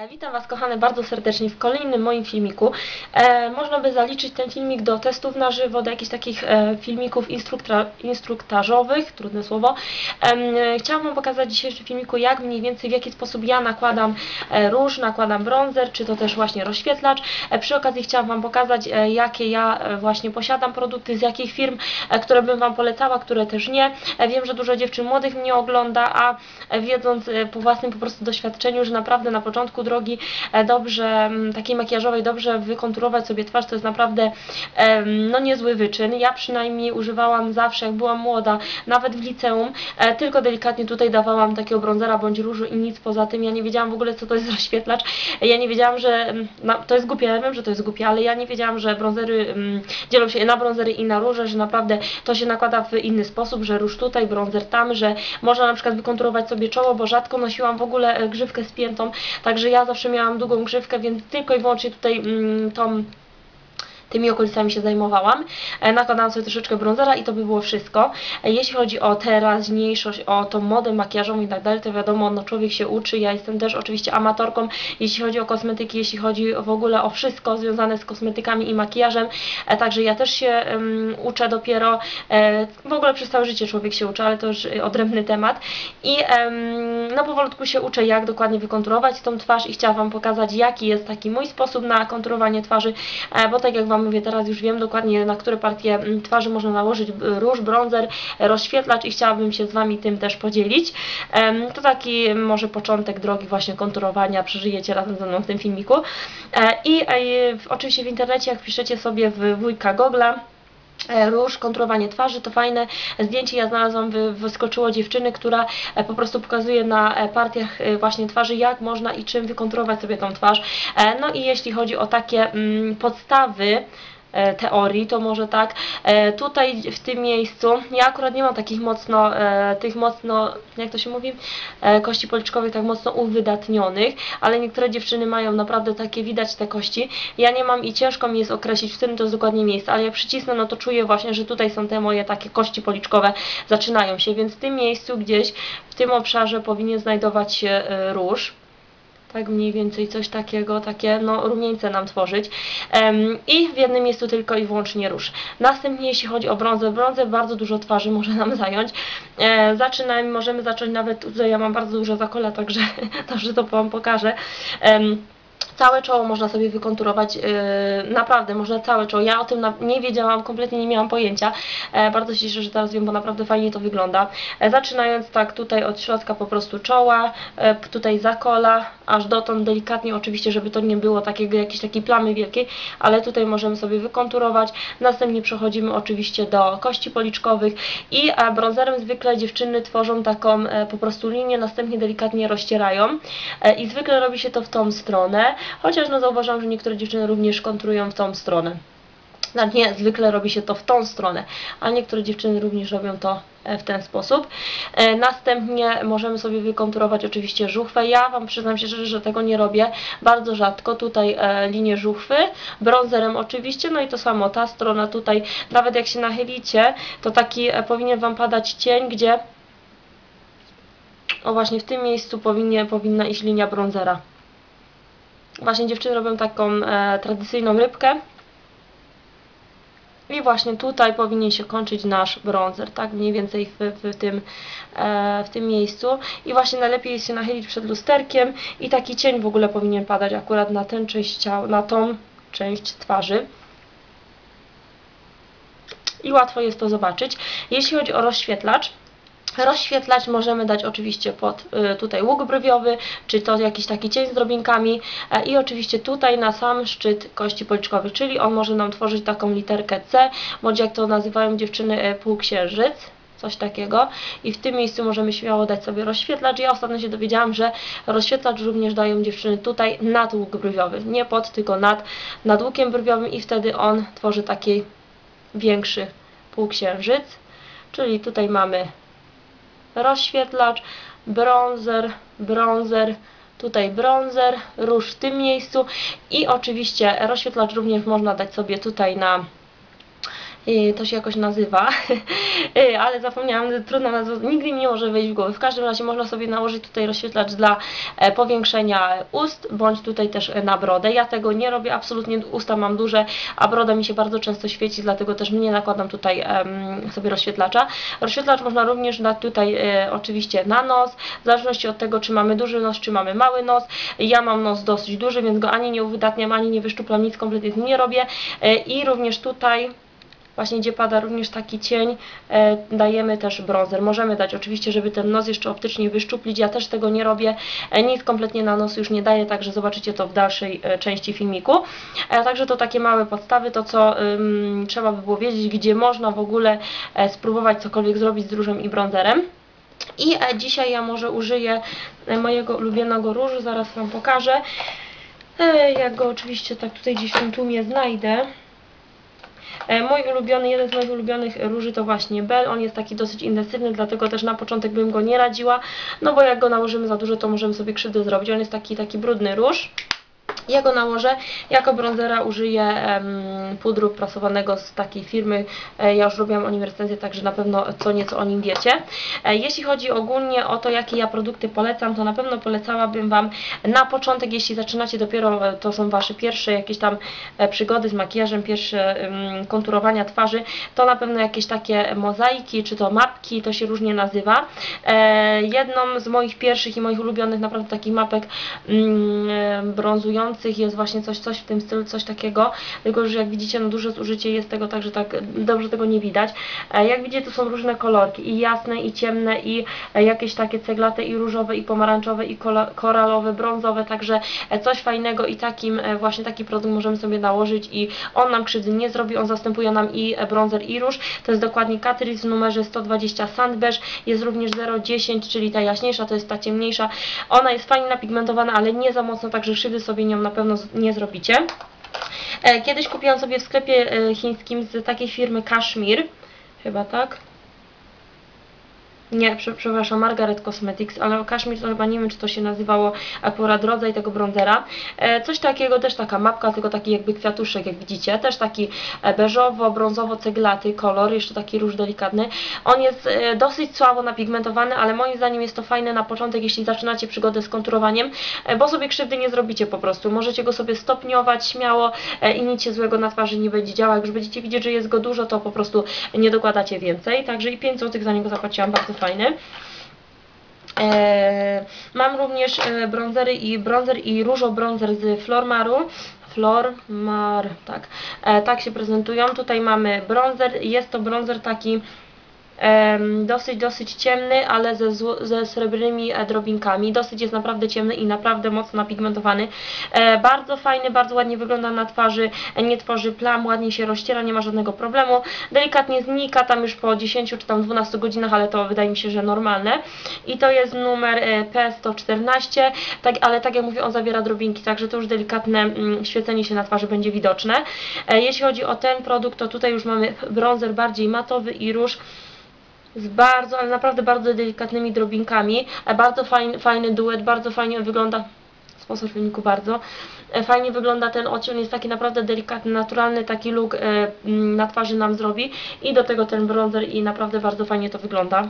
E, Witam Was kochane bardzo serdecznie w kolejnym moim filmiku. E, można by zaliczyć ten filmik do testów na żywo, do jakichś takich e, filmików instruktra- instruktażowych, trudne słowo. E, chciałam Wam pokazać w dzisiejszym filmiku, jak mniej więcej, w jaki sposób ja nakładam e, róż, nakładam bronzer, czy to też właśnie rozświetlacz. E, przy okazji chciałam Wam pokazać, e, jakie ja e, właśnie posiadam produkty, z jakich firm, e, które bym Wam polecała, które też nie. E, wiem, że dużo dziewczyn młodych mnie ogląda, a wiedząc e, po własnym po prostu doświadczeniu, że naprawdę na początku drogi e, dobrze, mm, takiej makijażowej, dobrze wykonturować sobie twarz, to jest naprawdę no niezły wyczyn. Ja przynajmniej używałam zawsze, jak byłam młoda, nawet w liceum, e, tylko delikatnie tutaj dawałam takiego bronzera bądź różu i nic poza tym. Ja nie wiedziałam w ogóle, co to jest rozświetlacz. Ja nie wiedziałam, że, mm, no, to jest głupie, ja wiem, że to jest głupie, ale ja nie wiedziałam, że bronzery mm, dzielą się na bronzery i na róże, że naprawdę to się nakłada w inny sposób, że róż tutaj, bronzer tam, że można na przykład wykonturować sobie czoło, bo rzadko nosiłam w ogóle e, grzywkę spiętą, także ja zawsze miałam długą grzywkę, więc tylko i wyłącznie tutaj mm, tą tymi okolicami się zajmowałam. E, Nakładałam sobie troszeczkę bronzera i to by było wszystko. E, Jeśli chodzi o teraźniejszość, o tą modę makijażową i tak dalej, to wiadomo, no człowiek się uczy. Ja jestem też oczywiście amatorką, jeśli chodzi o kosmetyki, jeśli chodzi w ogóle o wszystko związane z kosmetykami i makijażem. E, Także ja też się em, uczę dopiero. W ogóle przez całe życie człowiek się uczy, ale to już odrębny temat. I em, no powolutku się uczę, jak dokładnie wykonturować tą twarz i chciałam Wam pokazać, jaki jest taki mój sposób na konturowanie twarzy, bo tak jak Wam mówię, teraz już wiem dokładnie, na które partie mm, twarzy można nałożyć róż, bronzer, rozświetlacz i chciałabym się z Wami tym też podzielić. To taki może początek drogi właśnie konturowania, przeżyjecie razem ze mną w tym filmiku. E, I e, oczywiście w internecie, jak piszecie sobie w wujka Google'a, róż, konturowanie twarzy, to fajne zdjęcie ja znalazłam, wy, wyskoczyło dziewczyny, która e, po prostu pokazuje na e, partiach e, właśnie twarzy, jak można i czym wykonturować sobie tą twarz. E, No i jeśli chodzi o takie mm, podstawy, e, teorii, to może tak, e, tutaj w tym miejscu, ja akurat nie mam takich mocno, e, tych mocno, jak to się mówi, e, kości policzkowych tak mocno uwydatnionych, ale niektóre dziewczyny mają naprawdę takie, widać te kości, ja nie mam i ciężko mi jest określić, w którym to jest dokładnie miejsce, ale jak przycisnę, no to czuję właśnie, że tutaj są te moje takie kości policzkowe, zaczynają się, więc w tym miejscu gdzieś, w tym obszarze powinien znajdować się e, róż, tak mniej więcej coś takiego, takie no rumieńce nam tworzyć Em, i w jednym miejscu tylko i wyłącznie róż. Następnie jeśli chodzi o brązę, brązę bardzo dużo twarzy może nam zająć. E, zaczynamy, możemy zacząć nawet, tutaj ja mam bardzo dużo zakola, także dobrze to Wam pokażę. Em, Całe czoło można sobie wykonturować, yy, naprawdę można całe czoło. Ja o tym nie wiedziałam, kompletnie nie miałam pojęcia. E, bardzo się cieszę, że teraz wiem, bo naprawdę fajnie to wygląda. E, zaczynając tak tutaj od środka po prostu czoła, e, tutaj zakola, aż dotąd delikatnie oczywiście, żeby to nie było takiego jakiejś takiej plamy wielkiej, ale tutaj możemy sobie wykonturować. Następnie przechodzimy oczywiście do kości policzkowych i bronzerem zwykle dziewczyny tworzą taką po prostu linię, następnie delikatnie rozcierają i zwykle robi się to w tą stronę, chociaż no zauważam, że niektóre dziewczyny również kontrują w tą stronę. No nie, zwykle robi się to w tą stronę, a niektóre dziewczyny również robią to e, w ten sposób. E, Następnie możemy sobie wykonturować oczywiście żuchwę. Ja Wam przyznam się szczerze, że tego nie robię bardzo rzadko. Tutaj e, linię żuchwy, bronzerem oczywiście, no i to samo, ta strona tutaj, nawet jak się nachylicie, to taki powinien Wam padać cień, gdzie o właśnie w tym miejscu powinien, powinna iść linia bronzera. Właśnie dziewczyny robią taką e, tradycyjną rybkę. I właśnie tutaj powinien się kończyć nasz bronzer, tak mniej więcej w, w, tym, e, w tym miejscu. I właśnie najlepiej jest się nachylić przed lusterkiem i taki cień w ogóle powinien padać akurat na tę część ciała, na tą część twarzy. I łatwo jest to zobaczyć. Jeśli chodzi o rozświetlacz, Rozświetlać. Możemy dać oczywiście pod y, tutaj łuk brwiowy, czy to jakiś taki cień z drobinkami. E, i oczywiście tutaj na sam szczyt kości policzkowych, czyli on może nam tworzyć taką literkę C, bądź jak to nazywają dziewczyny e, półksiężyc coś takiego. I w tym miejscu możemy śmiało dać sobie rozświetlacz. Ja ostatnio się dowiedziałam, że rozświetlacz również dają dziewczyny tutaj nad łuk brwiowy, nie pod, tylko nad, nad łukiem brwiowym i wtedy on tworzy taki większy półksiężyc, czyli tutaj mamy rozświetlacz, bronzer, bronzer, tutaj bronzer, róż w tym miejscu. I oczywiście rozświetlacz również można dać sobie tutaj na to się jakoś nazywa, Y, ale zapomniałam, trudno nazwę, nigdy mi nie może wejść w głowę. W każdym razie można sobie nałożyć tutaj rozświetlacz dla e, powiększenia ust, bądź tutaj też na brodę. Ja tego nie robię, absolutnie usta mam duże, a broda mi się bardzo często świeci, dlatego też nie nakładam tutaj sobie rozświetlacza. Rozświetlacz można również dać tutaj e, oczywiście na nos, w zależności od tego, czy mamy duży nos, czy mamy mały nos. Ja mam nos dosyć duży, więc go ani nie uwydatniam, ani nie wyszczuplam, nic kompletnie nie robię. E, I również tutaj właśnie gdzie pada również taki cień, e, dajemy też bronzer. Możemy dać oczywiście, żeby ten nos jeszcze optycznie wyszczuplić, ja też tego nie robię, e, nic kompletnie na nos już nie daję, także zobaczycie to w dalszej e, części filmiku. Także to takie małe podstawy, to co trzeba by było wiedzieć, gdzie można w ogóle spróbować cokolwiek zrobić z różem i bronzerem. I dzisiaj ja może użyję mojego ulubionego różu, zaraz Wam pokażę. Ja go oczywiście tak tutaj gdzieś w tym tłumie znajdę. E, Mój ulubiony, jeden z moich ulubionych róży to właśnie Bell. On jest taki dosyć intensywny, dlatego też na początek bym go nie radziła, no bo jak go nałożymy za dużo, to możemy sobie krzywdę zrobić. On jest taki, taki brudny róż. Ja go nałożę. Jako bronzera użyję em, pudru prasowanego z takiej firmy. E, ja już robiłam o nim recenzję, także na pewno co nieco o nim wiecie. E, jeśli chodzi ogólnie o to, jakie ja produkty polecam, to na pewno polecałabym Wam na początek, jeśli zaczynacie dopiero, e, to są Wasze pierwsze jakieś tam e, przygody z makijażem, pierwsze em, konturowania twarzy, to na pewno jakieś takie mozaiki, czy to mapki, to się różnie nazywa. E, jedną z moich pierwszych i moich ulubionych naprawdę takich mapek mm, e, jest właśnie coś, coś w tym stylu, coś takiego, tylko że jak widzicie, no duże zużycie jest tego, także tak dobrze tego nie widać. E, Jak widzicie, to są różne kolorki, i jasne, i ciemne, i e, jakieś takie ceglate, i różowe, i pomarańczowe, i koralowe, brązowe, także e, coś fajnego i takim właśnie taki produkt możemy sobie nałożyć i on nam krzywdy nie zrobi, on zastępuje nam i bronzer i róż, to jest dokładnie Catrice w numerze 120 Sandbeige, jest również 010, czyli ta jaśniejsza, to jest ta ciemniejsza, ona jest fajnie napigmentowana, ale nie za mocno, także krzywdy sobie na pewno nie zrobicie. E, Kiedyś kupiłam sobie w sklepie e, chińskim z takiej firmy Kashmir, chyba tak. Nie, prze, przepraszam, Margaret Cosmetics, ale Kashmir to chyba nie wiem, czy to się nazywało akurat rodzaj tego bronzera. E, coś takiego, też taka mapka, tylko taki jakby kwiatuszek, jak widzicie. Też taki e, beżowo, brązowo ceglaty kolor, jeszcze taki róż delikatny. On jest e, dosyć słabo napigmentowany, ale moim zdaniem jest to fajne na początek, jeśli zaczynacie przygodę z konturowaniem, bo sobie krzywdy nie zrobicie po prostu. Możecie go sobie stopniować śmiało i nic się złego na twarzy nie będzie działo. Jak już będziecie widzieć, że jest go dużo, to po prostu nie dokładacie więcej. Także i 5 zł za niego zapłaciłam, bardzo fajny. E, mam również e, bronzery i bronzer i różo bronzer z Flormaru. Flormar, tak. E, tak się prezentują. Tutaj mamy bronzer. Jest to bronzer taki dosyć, dosyć ciemny, ale ze, ze srebrnymi e, drobinkami. Dosyć jest naprawdę ciemny i naprawdę mocno napigmentowany. E, bardzo fajny, bardzo ładnie wygląda na twarzy, e, nie tworzy plam, ładnie się rozciera, nie ma żadnego problemu. Delikatnie znika tam już po 10 czy tam 12 godzinach, ale to wydaje mi się, że normalne. I to jest numer e, P114, tak, ale tak jak mówię, on zawiera drobinki, także to już delikatne mm, świecenie się na twarzy będzie widoczne. Jeśli chodzi o ten produkt, to tutaj już mamy bronzer bardziej matowy i róż z bardzo, ale naprawdę bardzo delikatnymi drobinkami. E, Bardzo fajny, fajny duet, bardzo fajnie wygląda. Sposób filmiku bardzo. E, Fajnie wygląda ten odcień, jest taki naprawdę delikatny, naturalny, taki look e, na twarzy nam zrobi. I do tego ten bronzer i naprawdę bardzo fajnie to wygląda.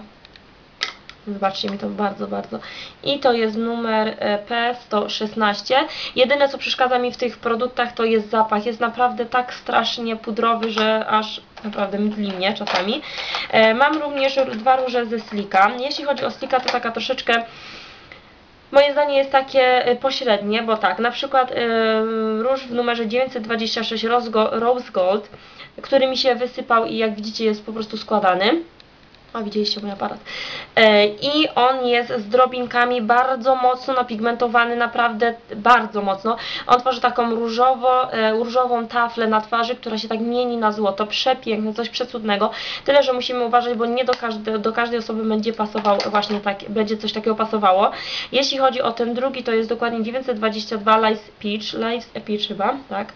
Wybaczcie mi to bardzo, bardzo. I to jest numer e, P116. Jedyne co przeszkadza mi w tych produktach to jest zapach. Jest naprawdę tak strasznie pudrowy, że aż naprawdę mdli mnie czasami. E, Mam również dwa róże ze Slika. Jeśli chodzi o Slika to taka troszeczkę Moje zdanie jest takie e, pośrednie, bo tak, na przykład e, róż w numerze 926 Rose Go- Rose Gold, który mi się wysypał i jak widzicie jest po prostu składany. O, widzieliście mój aparat. E, I on jest z drobinkami bardzo mocno napigmentowany, naprawdę bardzo mocno. On tworzy taką różowo, e, różową taflę na twarzy, która się tak mieni na złoto. Przepiękne, coś przecudnego. Tyle, że musimy uważać, bo nie do, każde, do każdej osoby będzie pasował właśnie tak, będzie coś takiego pasowało. Jeśli chodzi o ten drugi, to jest dokładnie 922 Lice Peach, Lice Peach chyba, tak.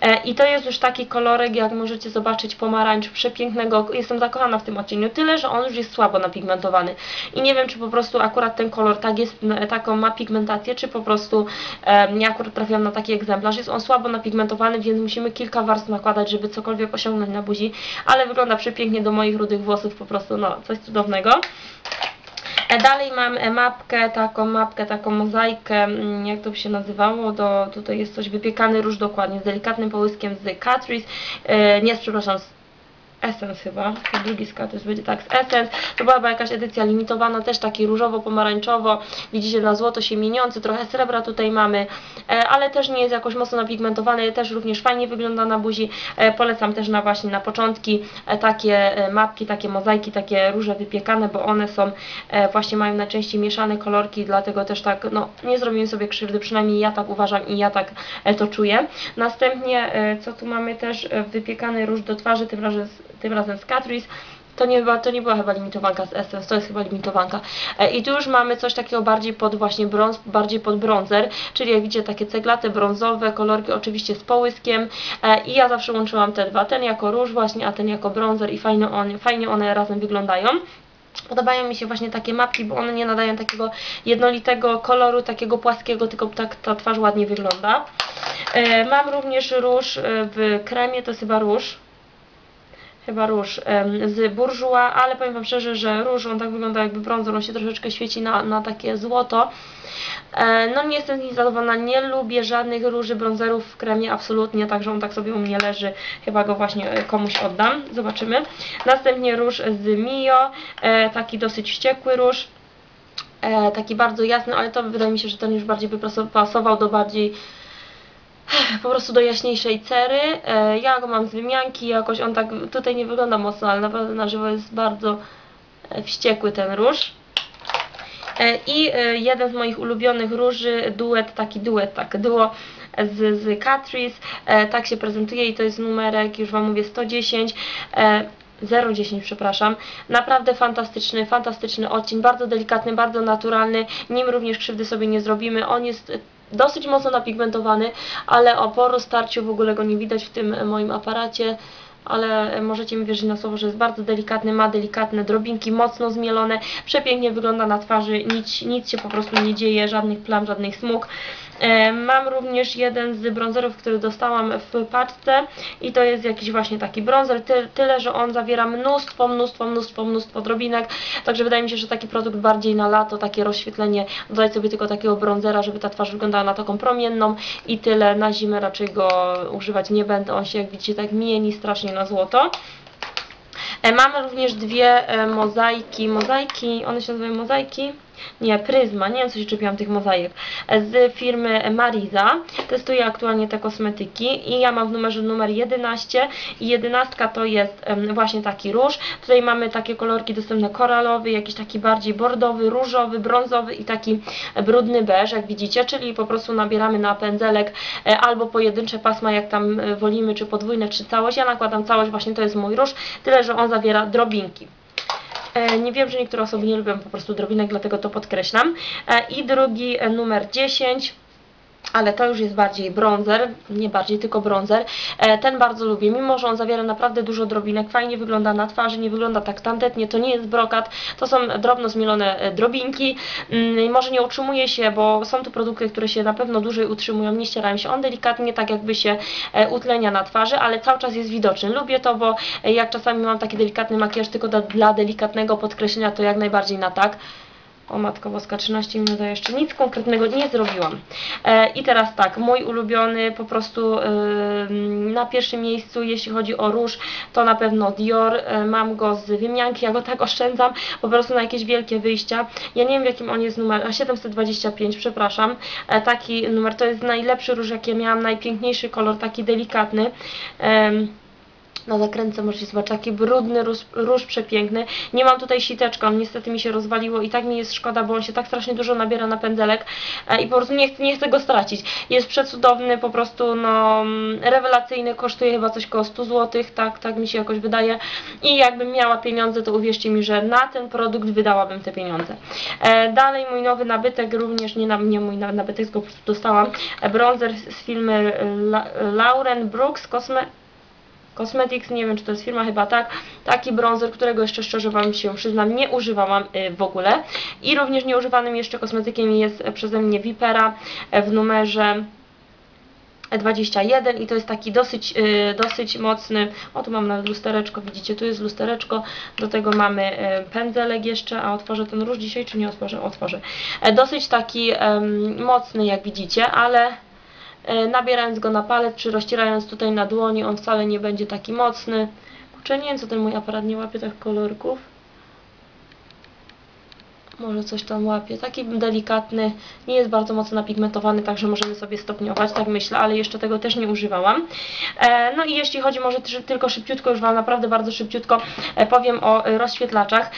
E, I to jest już taki kolorek, jak możecie zobaczyć, pomarańcz przepięknego. Jestem zakochana w tym odcieniu. Tyle, że on już jest słabo napigmentowany. I nie wiem, czy po prostu akurat ten kolor tak jest, taką ma pigmentację, czy po prostu ja akurat trafiłam na taki egzemplarz. Jest on słabo napigmentowany, więc musimy kilka warstw nakładać, żeby cokolwiek osiągnąć na buzi, ale wygląda przepięknie do moich rudych włosów, po prostu no, coś cudownego. E, dalej mam e, mapkę, taką mapkę, taką mozaikę, jak to by się nazywało, do, tutaj jest coś wypiekany róż dokładnie, z delikatnym połyskiem z Catrice, e, nie, przepraszam, z Essence chyba, drugi skatus będzie tak, z Essence, to była jakaś edycja limitowana, też taki różowo-pomarańczowo, widzicie na złoto się mieniący, trochę srebra tutaj mamy, e, ale też nie jest jakoś mocno napigmentowany, też również fajnie wygląda na buzi, e, polecam też na właśnie na początki e, takie mapki, takie mozaiki, takie róże wypiekane, bo one są, właśnie mają najczęściej mieszane kolorki, dlatego też tak, no nie zrobimy sobie krzywdy, przynajmniej ja tak uważam i ja tak to czuję. Następnie, co tu mamy też, wypiekany róż do twarzy, tym razem tym razem z Catrice. To nie, była, to nie była chyba limitowanka z Essence, to jest chyba limitowanka. E, I tu już mamy coś takiego bardziej pod właśnie brąz, bardziej pod bronzer, czyli jak widzicie takie ceglate, brązowe kolorki, oczywiście z połyskiem. E, I ja zawsze łączyłam te dwa, ten jako róż właśnie, a ten jako bronzer i fajnie one, fajnie one razem wyglądają. Podobają mi się właśnie takie mapki, bo one nie nadają takiego jednolitego koloru, takiego płaskiego, tylko tak ta twarz ładnie wygląda. E, mam również róż w kremie, to jest chyba róż chyba róż z burżuła, ale powiem Wam szczerze, że róż, on tak wygląda jakby brązor, on się troszeczkę świeci na, na takie złoto. E, no nie jestem z nim zadowolona, nie lubię żadnych róży brązerów w kremie, absolutnie, także on tak sobie u mnie leży, chyba go właśnie e, komuś oddam, zobaczymy. Następnie róż z Mio, e, taki dosyć wściekły róż, taki bardzo jasny, ale to wydaje mi się, że ten już bardziej by pasował do bardziej po prostu do jaśniejszej cery. E, ja go mam z wymianki, jakoś on tak tutaj nie wygląda mocno, ale naprawdę na żywo jest bardzo e, wściekły ten róż. E, I jeden z moich ulubionych róży, duet, taki duet, tak, duo z, z Catrice, tak się prezentuje i to jest numerek, już Wam mówię, 110. 010, przepraszam. Naprawdę fantastyczny, fantastyczny odcień, bardzo delikatny, bardzo naturalny. Nim również krzywdy sobie nie zrobimy. On jest dosyć mocno napigmentowany, ale o po roztarciu w ogóle go nie widać w tym moim aparacie ale możecie mi wierzyć na słowo, że jest bardzo delikatny, ma delikatne drobinki, mocno zmielone, przepięknie wygląda na twarzy, nic, nic się po prostu nie dzieje, żadnych plam, żadnych smug. E, mam również jeden z bronzerów, który dostałam w paczce i to jest jakiś właśnie taki bronzer, Ty, tyle, że on zawiera mnóstwo, mnóstwo, mnóstwo, mnóstwo drobinek, także wydaje mi się, że taki produkt bardziej na lato, takie rozświetlenie, dodać sobie tylko takiego bronzera, żeby ta twarz wyglądała na taką promienną i tyle, na zimę raczej go używać nie będę, on się jak widzicie tak mieni strasznie na złoto. E, mamy również dwie e, mozaiki, mozaiki, one się nazywają mozaiki, nie, Pryzma, nie wiem co się czepiłam tych mozaik, z firmy Mariza. Testuję aktualnie te kosmetyki i ja mam w numerze numer 11 i 11 to jest właśnie taki róż. Tutaj mamy takie kolorki dostępne koralowy, jakiś taki bardziej bordowy, różowy, brązowy i taki brudny beż, jak widzicie, czyli po prostu nabieramy na pędzelek e, albo pojedyncze pasma, jak tam e, wolimy, czy podwójne, czy całość. Ja nakładam całość, właśnie to jest mój róż, tyle, że on zawiera drobinki. E, nie wiem, że niektóre osoby nie lubią po prostu drobinek, dlatego to podkreślam. E, I drugi e, numer 10 ale to już jest bardziej bronzer, nie bardziej, tylko bronzer. Ten bardzo lubię, mimo że on zawiera naprawdę dużo drobinek, fajnie wygląda na twarzy, nie wygląda tak tandetnie, to nie jest brokat, to są drobno zmielone drobinki. Mm, może nie utrzymuje się, bo są to produkty, które się na pewno dłużej utrzymują, nie ścierają się. On delikatnie tak jakby się utlenia na twarzy, ale cały czas jest widoczny. Lubię to, bo jak czasami mam taki delikatny makijaż tylko dla delikatnego podkreślenia, to jak najbardziej na tak. O Matko Boska, 13 minut, a jeszcze nic konkretnego nie zrobiłam. E, I teraz tak, mój ulubiony po prostu na pierwszym miejscu, jeśli chodzi o róż, to na pewno Dior. E, mam go z wymianki, ja go tak oszczędzam po prostu na jakieś wielkie wyjścia. Ja nie wiem w jakim on jest numer, a 725, przepraszam. E, taki numer, to jest najlepszy róż, jaki miałam, najpiękniejszy kolor, taki delikatny. E, na zakręce możecie zobaczyć taki brudny róż, róż przepiękny. Nie mam tutaj siteczka, on niestety mi się rozwaliło i tak mi jest szkoda, bo on się tak strasznie dużo nabiera na pędzelek e, i po prostu nie, chcę, nie chcę go stracić. Jest przecudowny, po prostu no rewelacyjny, kosztuje chyba coś koło 100 zł, tak, tak mi się jakoś wydaje i jakbym miała pieniądze, to uwierzcie mi, że na ten produkt wydałabym te pieniądze. E, dalej mój nowy nabytek, również nie, na, nie mój nabytek, go po prostu dostałam, e, bronzer z filmy La, Lauren Brooks, Cosme Cosmetics, nie wiem czy to jest firma, chyba tak. Taki bronzer, którego jeszcze szczerze Wam się przyznam, nie używałam y, w ogóle. I również nieużywanym jeszcze kosmetykiem jest przeze mnie Vipera e, w numerze 21 i to jest taki dosyć, yy, dosyć mocny, o tu mam nawet lustereczko, widzicie, tu jest lustereczko, do tego mamy yy, pędzelek jeszcze, a otworzę ten róż dzisiaj, czy nie otworzę? Otworzę. E, dosyć taki mocny, jak widzicie, ale e, nabierając go na palec, czy rozcierając tutaj na dłoni, on wcale nie będzie taki mocny. Kurczę, nie wiem, co ten mój aparat nie łapie tych kolorków. Może coś tam łapie. Taki delikatny, nie jest bardzo mocno napigmentowany, także możemy sobie stopniować, tak myślę, ale jeszcze tego też nie używałam. E, no i jeśli chodzi może tylko szybciutko, już Wam naprawdę bardzo szybciutko e, powiem o e, rozświetlaczach.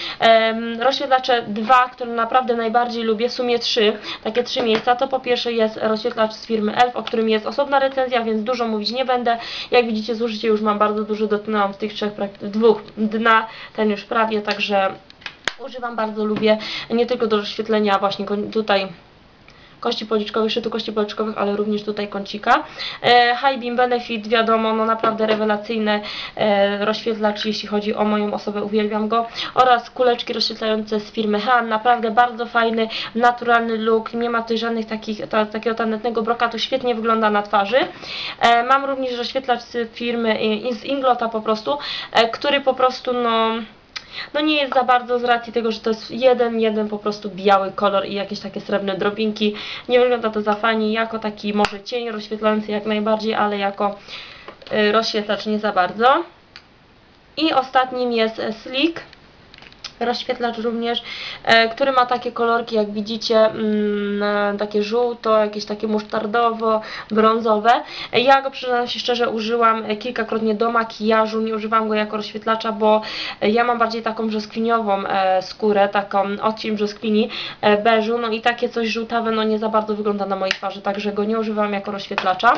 Rozświetlacze dwa, które naprawdę najbardziej lubię, w sumie trzy, takie trzy miejsca, to po pierwsze jest rozświetlacz z firmy ELF, o którym jest osobna recenzja, więc dużo mówić nie będę. Jak widzicie zużycie już mam bardzo duże, dotknęłam z tych trzech, dwóch dna, ten już prawie, także używam, bardzo lubię, nie tylko do rozświetlenia właśnie tutaj kości policzkowych, szytu kości policzkowych, ale również tutaj kącika. E, High Beam Benefit, wiadomo, no naprawdę rewelacyjny e, rozświetlacz, jeśli chodzi o moją osobę, uwielbiam go. Oraz kuleczki rozświetlające z firmy Han, naprawdę bardzo fajny, naturalny look, nie ma tutaj żadnych takich, ta, takiego tandetnego brokatu, świetnie wygląda na twarzy. E, mam również rozświetlacz z firmy, z Inglota po prostu, e, który po prostu, no no nie jest za bardzo z racji tego, że to jest jeden, jeden po prostu biały kolor i jakieś takie srebrne drobinki. Nie wygląda to za fajnie, jako taki może cień rozświetlający jak najbardziej, ale jako y, rozświetlacz nie za bardzo. I ostatnim jest Slick rozświetlacz również, e, który ma takie kolorki, jak widzicie, mm, takie żółto, jakieś takie musztardowo, brązowe. Ja go przyznam się szczerze użyłam kilkakrotnie do makijażu, nie używam go jako rozświetlacza, bo ja mam bardziej taką brzoskwiniową e, skórę, taką odcień brzoskwini e, beżu, no i takie coś żółtawe, no nie za bardzo wygląda na mojej twarzy, także go nie używam jako rozświetlacza.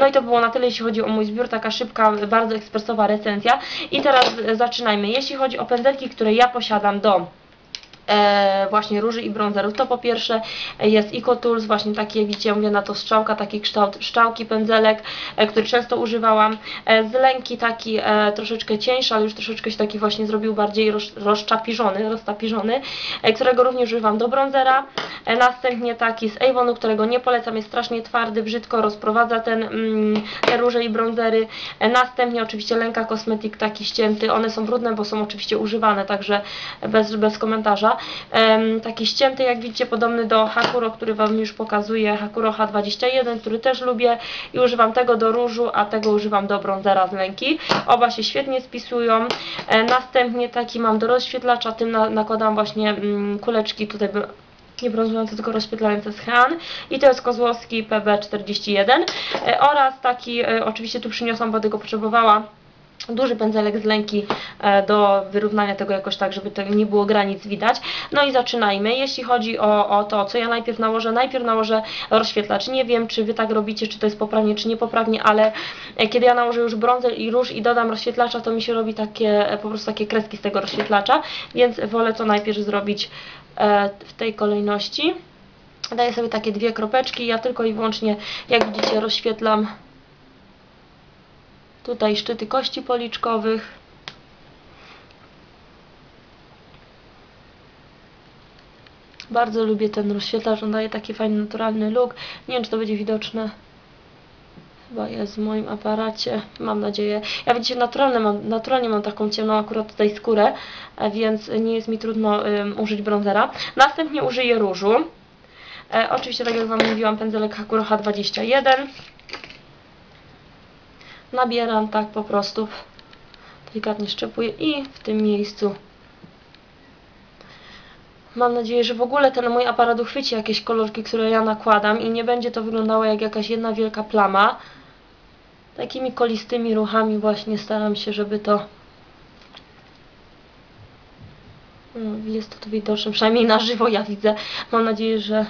No i to było na tyle, jeśli chodzi o mój zbiór, taka szybka, bardzo ekspresowa recenzja. I teraz zaczynajmy. Jeśli chodzi o pędzelki, które ja posiadam do e, właśnie róży i brązerów. To po pierwsze jest Eco Tools, właśnie taki jak widzicie, mówię na to strzałka, taki kształt szczałki, pędzelek, e, który często używałam. E, z lęki taki e, troszeczkę cieńszy, ale już troszeczkę się taki właśnie zrobił bardziej roz, rozczapiżony, roztapiżony, e, którego również używam do brązera. E, następnie taki z Avonu, którego nie polecam, jest strasznie twardy, brzydko rozprowadza ten, mm, te róże i brązery. E, następnie oczywiście Lęka Cosmetic taki ścięty, one są brudne, bo są oczywiście używane, także bez, bez komentarza taki ścięty, jak widzicie, podobny do Hakuro, który Wam już pokazuję, Hakuro H21, który też lubię i używam tego do różu, a tego używam do brązera z lęki. Oba się świetnie spisują. E, następnie taki mam do rozświetlacza, tym nakładam właśnie mm, kuleczki tutaj nie brązujące, tylko rozświetlające z Han i to jest Kozłowski PB41 e, oraz taki, e, oczywiście tu przyniosłam, bo tego potrzebowała duży pędzelek z lęki e, do wyrównania tego jakoś tak, żeby to nie było granic widać. No i zaczynajmy. Jeśli chodzi o, o to, co ja najpierw nałożę, najpierw nałożę rozświetlacz. Nie wiem, czy Wy tak robicie, czy to jest poprawnie, czy niepoprawnie, ale e, kiedy ja nałożę już brązer i róż i dodam rozświetlacza, to mi się robi takie, e, po prostu takie kreski z tego rozświetlacza, więc wolę to najpierw zrobić w tej kolejności. Daję sobie takie dwie kropeczki, ja tylko i wyłącznie, jak widzicie, rozświetlam Tutaj szczyty kości policzkowych. Bardzo lubię ten rozświetlacz, on daje taki fajny, naturalny look. Nie wiem, czy to będzie widoczne. Chyba jest w moim aparacie, mam nadzieję. Ja widzicie, naturalnie mam, naturalnie mam taką ciemną akurat tutaj skórę, więc nie jest mi trudno użyć bronzera. Następnie użyję różu. E, oczywiście, tak jak Wam mówiłam, pędzelek Hakuro H21 nabieram tak po prostu, delikatnie szczepuję i w tym miejscu Mam nadzieję, że w ogóle ten mój aparat uchwyci jakieś kolorki, które ja nakładam i nie będzie to wyglądało jak jakaś jedna wielka plama. Takimi kolistymi ruchami właśnie staram się, żeby to no, jest to tu widoczne, przynajmniej na żywo ja widzę. Mam nadzieję, że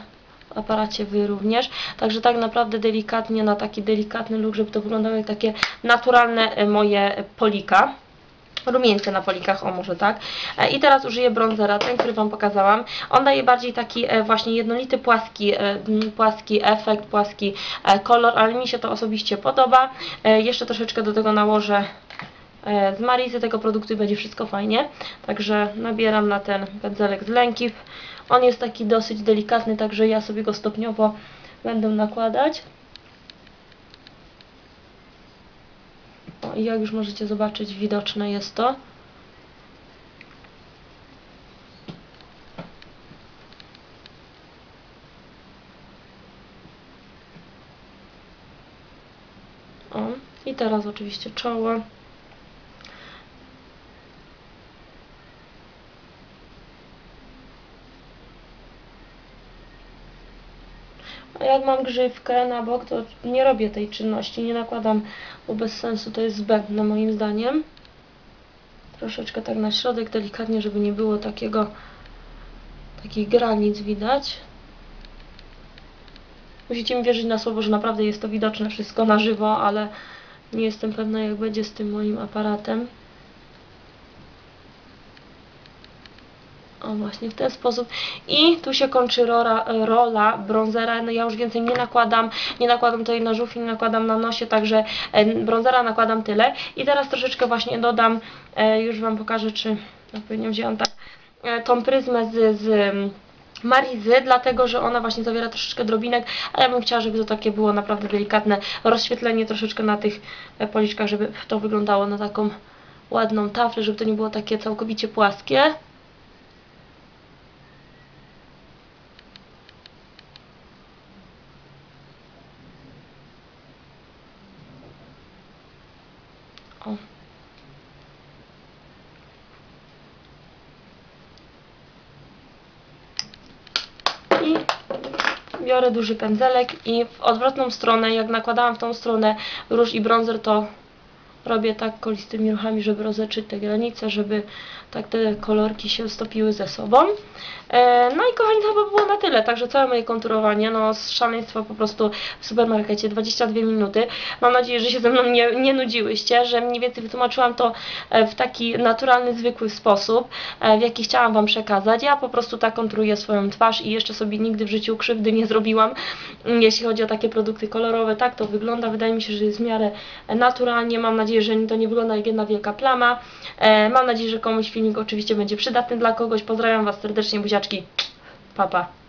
aparacie Wy również. Także tak naprawdę delikatnie, na taki delikatny look, żeby to wyglądało jak takie naturalne e, moje polika. rumieńce na polikach, o może tak. E, I teraz użyję bronzera, ten, który Wam pokazałam. On daje bardziej taki e, właśnie jednolity, płaski, e, płaski efekt, płaski e, kolor, ale mi się to osobiście podoba. E, Jeszcze troszeczkę do tego nałożę e, z Marizy tego produktu i będzie wszystko fajnie. Także nabieram na ten pędzelek z Lękiw. On jest taki dosyć delikatny, także ja sobie go stopniowo będę nakładać. O, i jak już możecie zobaczyć, widoczne jest to. O, i teraz oczywiście czoło. A jak mam grzywkę na bok, to nie robię tej czynności, nie nakładam, bo bez sensu to jest zbędne moim zdaniem. Troszeczkę tak na środek, delikatnie, żeby nie było takiego, takich granic widać. Musicie mi wierzyć na słowo, że naprawdę jest to widoczne wszystko na żywo, ale nie jestem pewna jak będzie z tym moim aparatem. O właśnie w ten sposób. I tu się kończy rola, rola bronzera. No ja już więcej nie nakładam. Nie nakładam tutaj na żółw, nie nakładam na nosie, także e, bronzera nakładam tyle. I teraz troszeczkę właśnie dodam, e, już Wam pokażę, czy odpowiednio wzięłam tak, e, tą pryzmę z, z Marizy, dlatego że ona właśnie zawiera troszeczkę drobinek, a ja bym chciała, żeby to takie było naprawdę delikatne rozświetlenie troszeczkę na tych policzkach, żeby to wyglądało na taką ładną taflę, żeby to nie było takie całkowicie płaskie. O. I biorę duży pędzelek i w odwrotną stronę, jak nakładałam w tą stronę róż i bronzer, to robię tak kolistymi ruchami, żeby rozeczyć te granice, żeby tak te kolorki się stopiły ze sobą. E, no i kochani, to chyba było na tyle, także całe moje konturowanie, no z szaleństwa po prostu w supermarkecie, 22 minuty. Mam nadzieję, że się ze mną nie, nie nudziłyście, że mniej więcej wytłumaczyłam to e, w taki naturalny, zwykły sposób, e, w jaki chciałam Wam przekazać. Ja po prostu tak konturuję swoją twarz i jeszcze sobie nigdy w życiu krzywdy nie zrobiłam, mm, jeśli chodzi o takie produkty kolorowe. Tak to wygląda, wydaje mi się, że jest w miarę naturalnie. Mam nadzieję, że to nie wygląda jak jedna wielka plama. E, Mam nadzieję, że komuś filmik oczywiście będzie przydatny dla kogoś. Pozdrawiam Was serdecznie, buziaczki. Pa, pa.